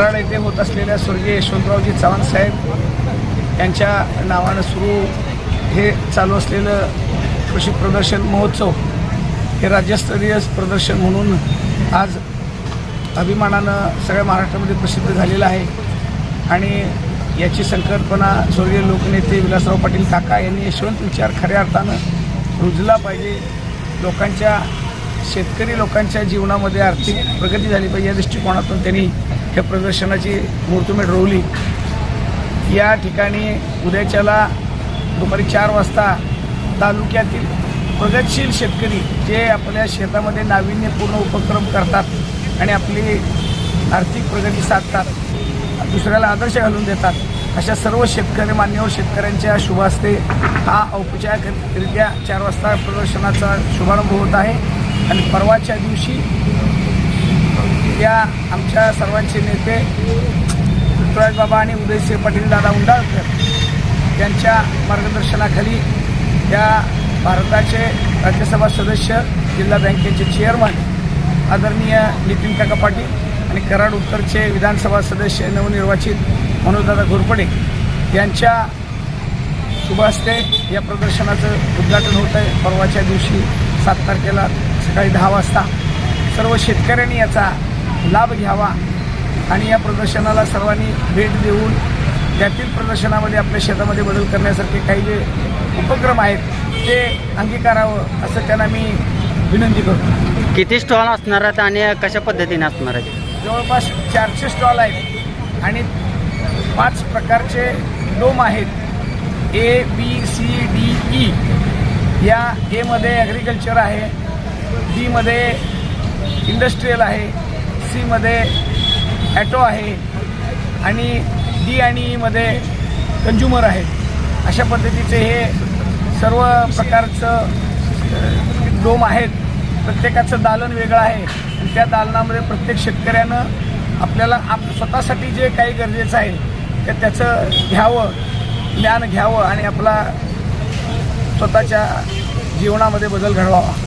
कराड येथे होत असलेल्या स्वर्गीय यशवंतरावजी चव्हाण साहेब यांच्या नावानं सुरू हे चालू असलेलं कृषी प्रदर्शन महोत्सव हे राज्यस्तरीय प्रदर्शन म्हणून आज अभिमानानं सगळ्या महाराष्ट्रामध्ये प्रसिद्ध झालेलं आहे. आणि याची संकल्पना स्वर्गीय लोकनेते विलासराव पाटील काका यांनी यशवंत विचार खऱ्या अर्थानं रुजला पाहिजे. लोकांच्या शेतकरी लोकांच्या जीवनामध्ये आर्थिक प्रगती झाली पाहिजे या दृष्टिकोनातून त्यांनी ह्या प्रदर्शनाची मुहूर्तमेढ रोवली. या ठिकाणी उद्याच्याला दुपारी चार वाजता तालुक्यातील प्रगतशील शेतकरी जे आपल्या शेतामध्ये नाविन्यपूर्ण उपक्रम करतात आणि आपली आर्थिक प्रगती साधतात दुसऱ्याला आदर्श घालून देतात अशा सर्व शेतकरी मान्यवर शेतकऱ्यांच्या शुभ हस्ते हा औपचारिकरित्या चार वाजता प्रदर्शनाचा शुभारंभ होत आहे. आणि परवाच्या दिवशी या आमच्या सर्वांचे नेते पृथ्वीराज बाबा आणि उदयसिंह पाटील दादा उंडाळकर यांच्या मार्गदर्शनाखाली या भारताचे राज्यसभा सदस्य जिल्हा बँकेचे चेअरमन आदरणीय नितीन काका पाटील आणि कराड उत्तरचे विधानसभा सदस्य नवनिर्वाचित मनोजदादा घोरपडे यांच्या शुभ हस्ते या प्रदर्शनाचं उद्घाटन होत आहे परवाच्या दिवशी सात तारखेला सकाळी दहा वाजता. सर्व शेतकऱ्यांनी याचा लाभ घ्यावा आणि या प्रदर्शनाला सर्वांनी भेट देऊन त्यातील प्रदर्शनामध्ये आपल्या शेतामध्ये बदल करण्यासारखे काही जे उपक्रम आहेत ते अंगीकारावं असं त्यांना मी विनंती करतो. किती स्टॉल असणार आहेत आणि कशा पद्धतीने असणार आहेत? जवळपास चारशे स्टॉल आहेत आणि पाच प्रकारचे डोम आहेत. A B C D E या एमध्ये ॲग्रिकल्चर आहे बीमध्ये इंडस्ट्रीयल आहे सीमध्ये ॲटो आहे आणि डी आणि e ईमध्ये कंझ्युमर आहे. अशा पद्धतीचे हे सर्व प्रकारचं डोम आहेत. प्रत्येकाचं दालन वेगळं आहे. आणि त्या दालनामध्ये प्रत्येक शेतकऱ्यानं आपल्याला आप स्वतःसाठी जे काही गरजेचं आहे ते त्याचं घ्यावं ज्ञान घ्यावं आणि आपला स्वतःच्या जीवनामध्ये बदल घडवावा.